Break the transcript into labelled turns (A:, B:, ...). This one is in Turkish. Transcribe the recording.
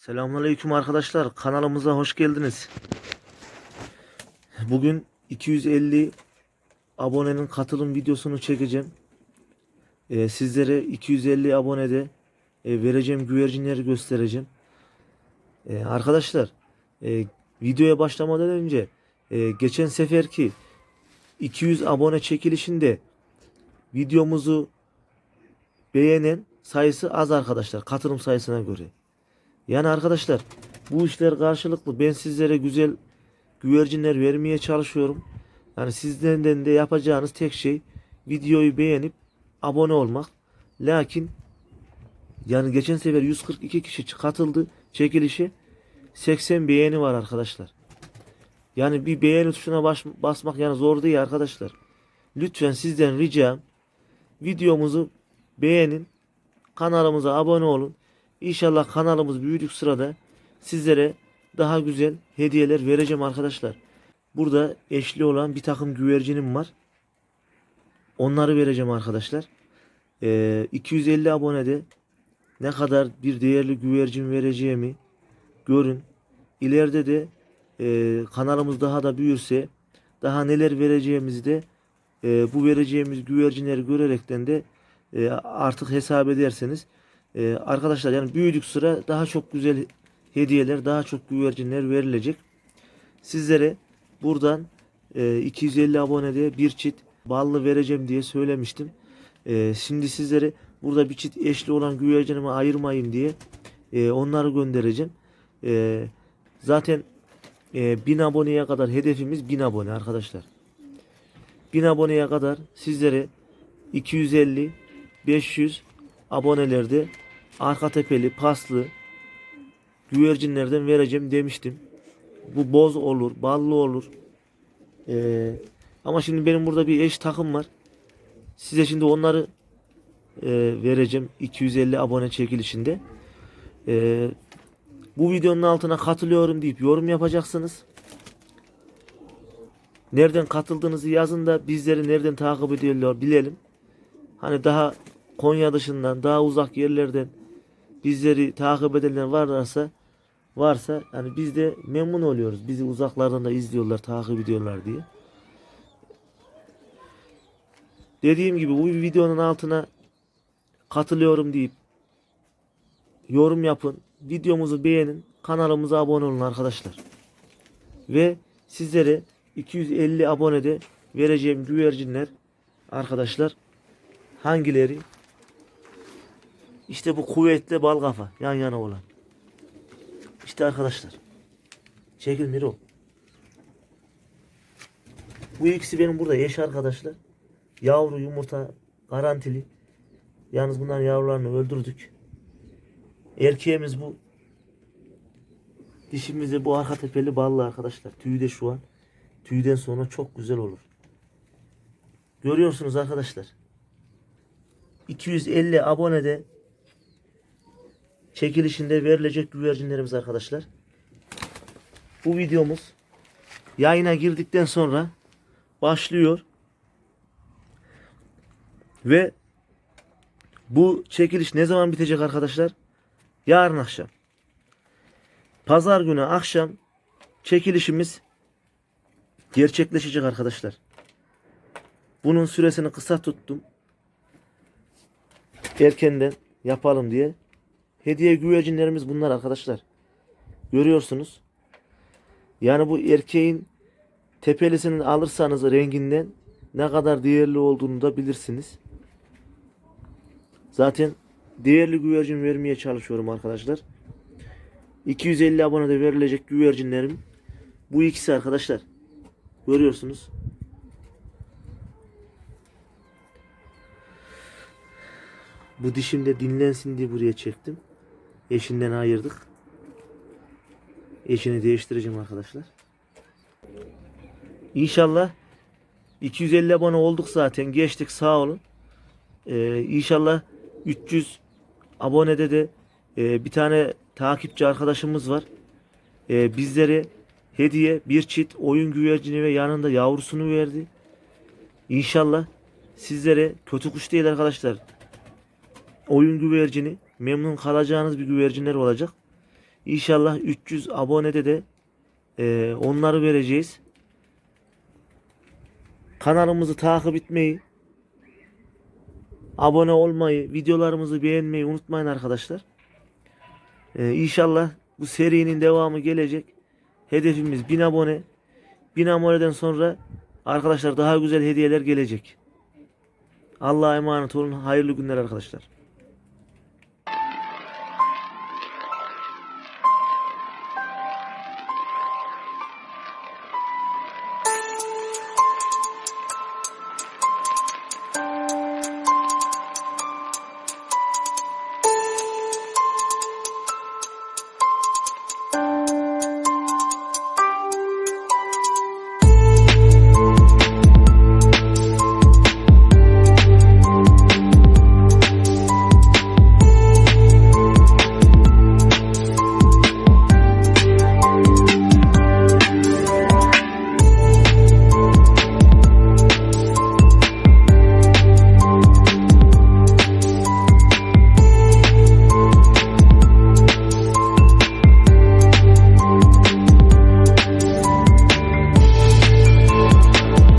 A: Selamünaleyküm arkadaşlar. Kanalımıza hoş geldiniz. Bugün 250 abonenin katılım videosunu çekeceğim. Ee, sizlere 250 abonede e, vereceğim güvercinleri göstereceğim. Ee, arkadaşlar e, videoya başlamadan önce e, geçen seferki 200 abone çekilişinde videomuzu beğenen sayısı az arkadaşlar katılım sayısına göre. Yani arkadaşlar bu işler karşılıklı. Ben sizlere güzel güvercinler vermeye çalışıyorum. Yani sizden de yapacağınız tek şey videoyu beğenip abone olmak. Lakin yani geçen sefer 142 kişi katıldı çekilişe. 80 beğeni var arkadaşlar. Yani bir beğeni tuşuna baş, basmak yani zor değil arkadaşlar. Lütfen sizden ricam videomuzu beğenin. Kanalımıza abone olun. İnşallah kanalımız büyüdük sırada sizlere daha güzel hediyeler vereceğim arkadaşlar. Burada eşli olan bir takım güvercinim var. Onları vereceğim arkadaşlar. Ee, 250 abonede ne kadar bir değerli güvercin vereceğimi görün. İleride de e, kanalımız daha da büyürse daha neler vereceğimizi de e, bu vereceğimiz güvercinleri görerekten de e, artık hesap ederseniz ee, arkadaşlar yani büyüdük sıra daha çok güzel hediyeler, daha çok güvercinler verilecek. Sizlere buradan e, 250 abonede bir çift ballı vereceğim diye söylemiştim. E, şimdi sizlere burada bir çift eşli olan güvercinimi ayırmayayım diye e, onları göndereceğim. E, zaten e, 1000 aboneye kadar hedefimiz 1000 abone arkadaşlar. 1000 aboneye kadar sizlere 250 500 abonelerde arka tepeli paslı güvercinlerden vereceğim demiştim. Bu boz olur, ballı olur. Ee, ama şimdi benim burada bir eş takım var. Size şimdi onları e, vereceğim 250 abone çekilişinde. Ee, bu videonun altına katılıyorum deyip yorum yapacaksınız. Nereden katıldığınızı yazın da bizleri nereden takip ediyorlar bilelim. Hani daha Konya dışından daha uzak yerlerden bizleri takip edenler varsa varsa hani biz de memnun oluyoruz. Bizi uzaklardan da izliyorlar, takip ediyorlar diye. Dediğim gibi bu videonun altına katılıyorum deyip yorum yapın. Videomuzu beğenin. Kanalımıza abone olun arkadaşlar. Ve sizlere 250 abonede vereceğim güvercinler arkadaşlar hangileri işte bu kuvvetli bal kafa yan yana olan. İşte arkadaşlar. Çekil Miro. Bu ikisi benim burada eş arkadaşlar. Yavru yumurta garantili. Yalnız bunların yavrularını öldürdük. Erkeğimiz bu. Dişimiz de bu arka tepeli ballı arkadaşlar. Tüyü de şu an. Tüyden sonra çok güzel olur. Görüyorsunuz arkadaşlar. 250 abonede çekilişinde verilecek güvercinlerimiz arkadaşlar. Bu videomuz yayına girdikten sonra başlıyor. Ve bu çekiliş ne zaman bitecek arkadaşlar? Yarın akşam. Pazar günü akşam çekilişimiz gerçekleşecek arkadaşlar. Bunun süresini kısa tuttum. Erkenden yapalım diye. Hediye güvercinlerimiz bunlar arkadaşlar. Görüyorsunuz. Yani bu erkeğin tepelisini alırsanız renginden ne kadar değerli olduğunu da bilirsiniz. Zaten değerli güvercin vermeye çalışıyorum arkadaşlar. 250 abonede verilecek güvercinlerim bu ikisi arkadaşlar. Görüyorsunuz. Bu dişim de dinlensin diye buraya çektim. Eşinden ayırdık. Eşini değiştireceğim arkadaşlar. İnşallah 250 abone olduk zaten. Geçtik sağ olun. Ee, inşallah 300 abonede de e, bir tane takipçi arkadaşımız var. Ee, bizlere hediye bir çift oyun güvercini ve yanında yavrusunu verdi. İnşallah sizlere kötü kuş değil arkadaşlar. Oyun güvercini memnun kalacağınız bir güvercinler olacak. İnşallah 300 abonede de e, onları vereceğiz. Kanalımızı takip etmeyi, abone olmayı, videolarımızı beğenmeyi unutmayın arkadaşlar. Ee, inşallah bu serinin devamı gelecek. Hedefimiz 1000 abone. 1000 aboneden sonra arkadaşlar daha güzel hediyeler gelecek. Allah'a emanet olun. Hayırlı günler arkadaşlar.